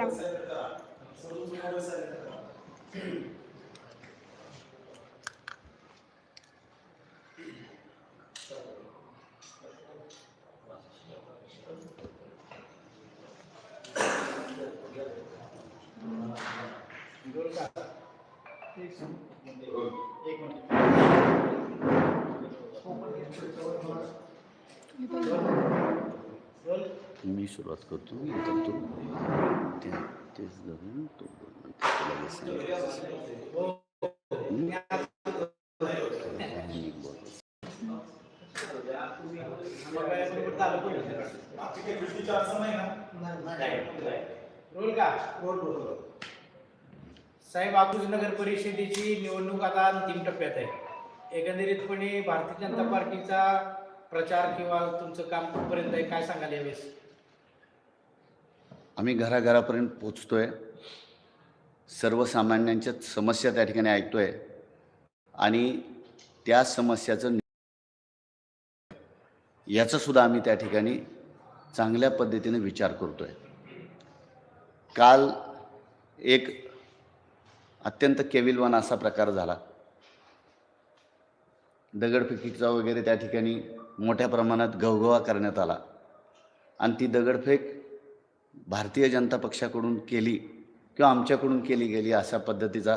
করলাম Thank you. मी सुरुवात करतो नंतर तू ते तेच धरून तो साहेब आकुज नगर परिषदेची निवडणूक आता अंतिम टप्प्यात आहे. एकंदरीतपणे भारतीय जनता पार्टीचा प्रचार किंवा तुमचं काम कुठपर्यंत आहे काय सांगाल यावेळेस? आम्ही घराघरापर्यंत पोचतोय. सर्वसामान्यांच्या समस्या त्या ठिकाणी ऐकतोय. आणि त्या समस्याचं याचा सुद्धा आम्ही त्या ठिकाणी चांगल्या पद्धतीने विचार करतोय. काल एक अत्यंत केविलवान असा प्रकार झाला. दगडफेकीचा वगैरे त्या ठिकाणी मोठ्या प्रमाणात गवगवा करण्यात आला. आणि ती दगडफेक भारतीय जनता पक्षाकडून केली किंवा आमच्याकडून केली गेली अशा पद्धतीचा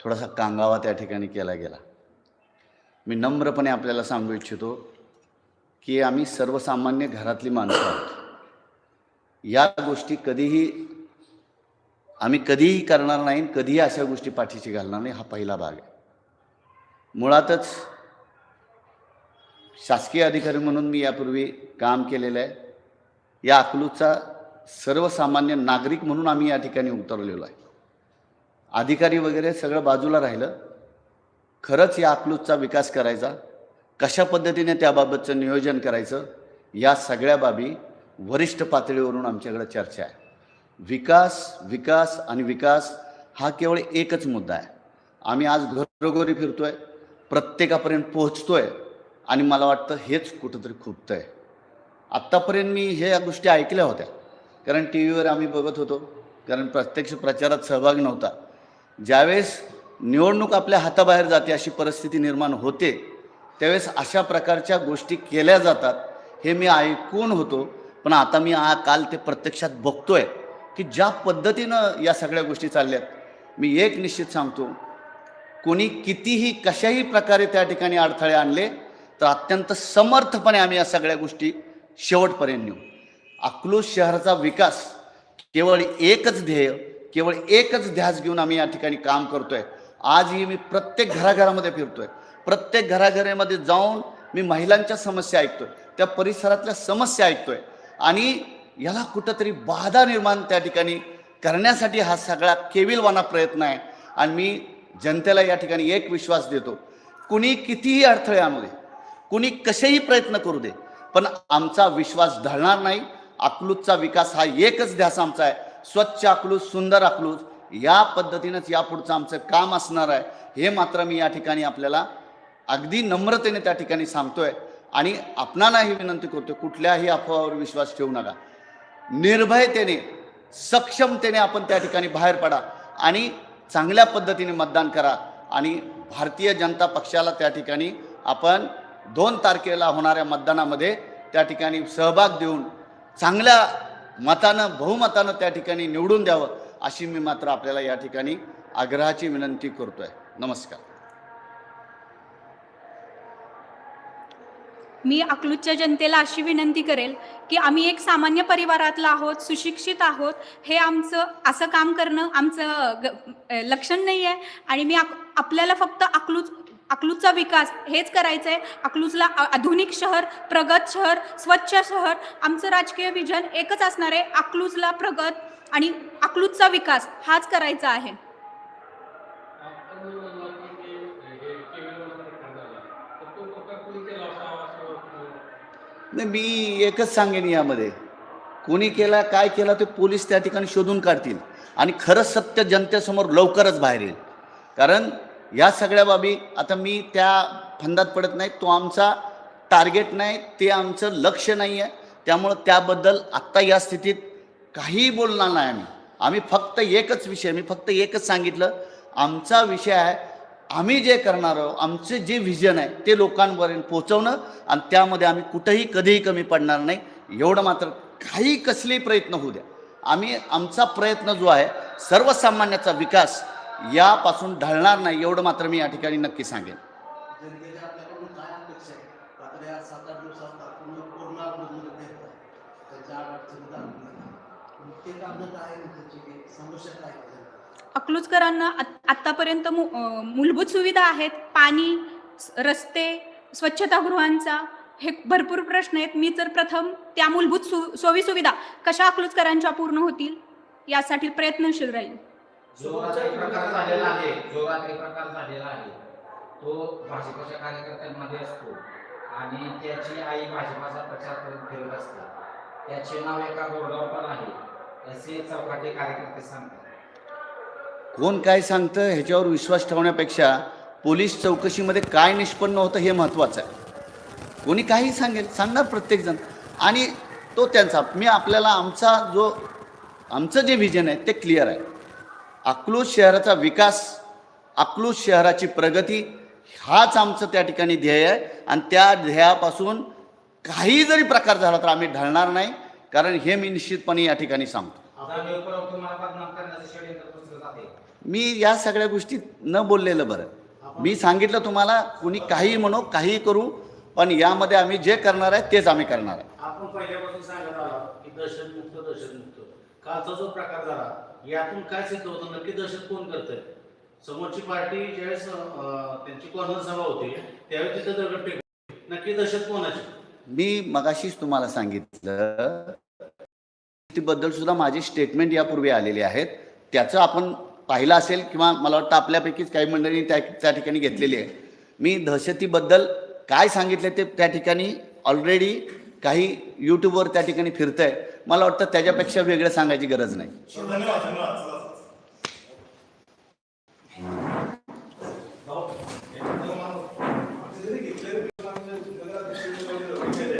थोडासा कांगावा त्या ठिकाणी केला गेला. मी नम्रपणे आपल्याला सांगू इच्छितो की आम्ही सर्वसामान्य घरातली माणसं आहोत. या गोष्टी कधीही आम्ही कधीही करणार नाही कधीही अशा गोष्टी पाठीशी घालणार नाही हा पहिला भाग आहे. मुळातच शासकीय अधिकारी म्हणून मी यापूर्वी काम केलेलं आहे. या अकलूजचा सर्वसामान्य नागरिक म्हणून आम्ही या ठिकाणी उतरलेलो आहे. अधिकारी वगैरे सगळं बाजूला राहिलं. खरंच या अकलूजचा विकास करायचा. कशा पद्धतीने त्याबाबतचं नियोजन करायचं या सगळ्या बाबी वरिष्ठ पातळीवरून आमच्याकडे चर्चा आहे. विकास विकास आणि विकास हा केवळ एकच मुद्दा आहे. आम्ही आज घरोघरी आहे प्रत्येकापर्यंत पोहोचतो आहे आणि मला वाटतं हेच कुठंतरी खुपतं आहे आत्तापर्यंत मी हे या गोष्टी ऐकल्या होत्या. कारण टी व्हीवर आम्ही बघत होतो. कारण प्रत्यक्ष प्रचारात सहभाग नव्हता. ज्यावेळेस निवडणूक आपल्या हाताबाहेर जाते अशी परिस्थिती निर्माण होते त्यावेळेस अशा प्रकारच्या गोष्टी केल्या जातात हे मी ऐकून होतो. पण आता मी आ काल ते प्रत्यक्षात बघतोय की ज्या पद्धतीनं या सगळ्या गोष्टी चालल्यात मी एक निश्चित सांगतो. कोणी कितीही कशाही प्रकारे त्या ठिकाणी अडथळे आणले तर अत्यंत समर्थपणे आम्ही या सगळ्या गोष्टी शेवटपर्यंत नेऊ. अकलूज शहराचा विकास केवळ एकच ध्येय केवळ एकच ध्यास घेऊन आम्ही या ठिकाणी काम करतोय. आजही मी प्रत्येक घराघरामध्ये फिरतोय. प्रत्येक घराघरामध्ये जाऊन मी महिलांच्या समस्या ऐकतोय त्या परिसरातल्या समस्या ऐकतोय. आणि याला कुठंतरी बाधा निर्माण त्या ठिकाणी करण्यासाठी हा सगळा केविलवाना प्रयत्न आहे. आणि मी जनतेला या ठिकाणी एक विश्वास देतो कुणी कितीही अडथळे आणू दे कुणी कसेही प्रयत्न करू दे पण आमचा विश्वास ढळणार नाही. अकलूजचा विकास हा एकच ध्यास आमचा आहे. स्वच्छ अकलूज सुंदर अकलूज या पद्धतीनंच यापुढचं आमचं काम असणार आहे. हे मात्र मी या ठिकाणी आपल्याला अगदी नम्रतेने त्या ठिकाणी सांगतोय. आणि आपणालाही विनंती करतो कुठल्याही अफवावर विश्वास ठेवू नका. निर्भयतेने सक्षमतेने आपण त्या ठिकाणी बाहेर पडा आणि चांगल्या पद्धतीने मतदान करा. आणि भारतीय जनता पक्षाला त्या ठिकाणी आपण दोन तारखेला होणाऱ्या मतदानामध्ये त्या ठिकाणी सहभाग देऊन चांगल्या मतानं बहुमतानं त्या ठिकाणी निवडून द्यावं अशी मी मात्र आपल्याला या ठिकाणी आग्रहाची विनंती करतोय. नमस्कार. मी अकलूजच्या जनतेला अशी विनंती करेल की आम्ही एक सामान्य परिवारातला आहोत सुशिक्षित आहोत हे आमचं असं काम करणं आमचं ग- लक्षण नाही आहे आणि मी आपल्याला फक्त अकलूज अकलूजचा विकास हेच करायचं आहे अकलूजला आधुनिक शहर प्रगत शहर स्वच्छ शहर आमचं राजकीय विजन एकच असणार आहे अकलूजला प्रगत आणि अकलूजचा विकास हाच करायचा आहे. नाही मी एकच सांगेन यामध्ये. कोणी केला काय केला ते पोलीस त्या ठिकाणी शोधून काढतील. आणि खरंच सत्य जनतेसमोर लवकरच बाहेर येईल. कारण या सगळ्या बाबी आता मी त्या फंदात पडत नाही तो आमचा टार्गेट नाही ते आमचं लक्ष नाही आहे त्यामुळं त्याबद्दल आत्ता या स्थितीत काहीही बोलणार नाही आम्ही. आम्ही फक्त एकच विषय मी फक्त एकच सांगितलं. आमचा विषय आहे आम्ही जे करणार आहोत आमचे जे व्हिजन आहे ते लोकांपर्यंत पोचवणं आणि त्यामध्ये आम्ही कुठंही कधीही कमी पडणार नाही. एवढं मात्र काही कसलेही प्रयत्न होऊ द्या. आम्ही आमचा प्रयत्न जो आहे सर्वसामान्याचा विकास यापासून ढळणार नाही एवढं मात्र मी या ठिकाणी नक्की सांगेन. अकलूजकरांना आत- आत्तापर्यंत मू अं, मूलभूत सुविधा आहेत. पाणी स- रस्ते स्वच्छतागृहांचा हे भरपूर प्रश्न आहेत. मी तर प्रथम त्या मूलभूत सु सोयी सुविधा कशा अकलूजकरांच्या पूर्ण होतील यासाठी प्रयत्नशील राहील जो एक प्रकार झालेला आहे जो एक प्रकार झालेला आहे तो भाजपाच्या कार्यकर्त्यांमध्ये असतो. आणि त्याची आई भाजपाचा प्रचार करून फिरत असते. त्याचे नाव एका बोर्डावर पण आहे. असे चौकाटे कार्यकर्ते सांगतात. कोण काय सांगतं ह्याच्यावर विश्वास ठेवण्यापेक्षा पोलीस चौकशीमध्ये काय निष्पन्न होतं हे महत्त्वाचं आहे. कोणी काही सांगेल सांगणार प्रत्येकजण. आणि तो त्यांचा मी आपल्याला आमचा जो आमचं जे व्हिजन आहे ते क्लिअर आहे. अकलूज शहराचा विकास अकलूज शहराची प्रगती हाच आमचं त्या ठिकाणी ध्येय आहे. आणि त्या ध्येयापासून काही जरी प्रकार झाला तर आम्ही ढळणार नाही कारण हे मी निश्चितपणे या ठिकाणी सांगतो. मी या सगळ्या गोष्टी न बोललेलं बरं. मी सांगितलं तुम्हाला कुणी काही म्हणू काही करू पण यामध्ये आम्ही जे करणार आहे तेच आम्ही करणार आहे. कालचा जो प्रकार झाला यातून काय सिद्ध होतं? नक्की दहशत कोण करतंय? समोरची पार्टी ज्यावेळेस त्यांची कॉर्नर सभा होती त्यावेळी तिथे दगडफेक नक्की दहशत कोणाची? मी मगाशीच तुम्हाला सांगितलं बद्दल सुद्धा माझी स्टेटमेंट यापूर्वी आलेली आहेत. त्याचं आपण पाहिलं असेल किंवा मला वाटतं आपल्यापैकीच काही मंडळी त्या त्या ठिकाणी घेतलेली आहे. मी दहशतीबद्दल काय सांगितलं ते त्या ठिकाणी ऑलरेडी काही यूट्यूबवर त्या ठिकाणी फिरतंय मला वाटतं त्याच्यापेक्षा वेगळं सांगायची गरज नाही. धन्यवाद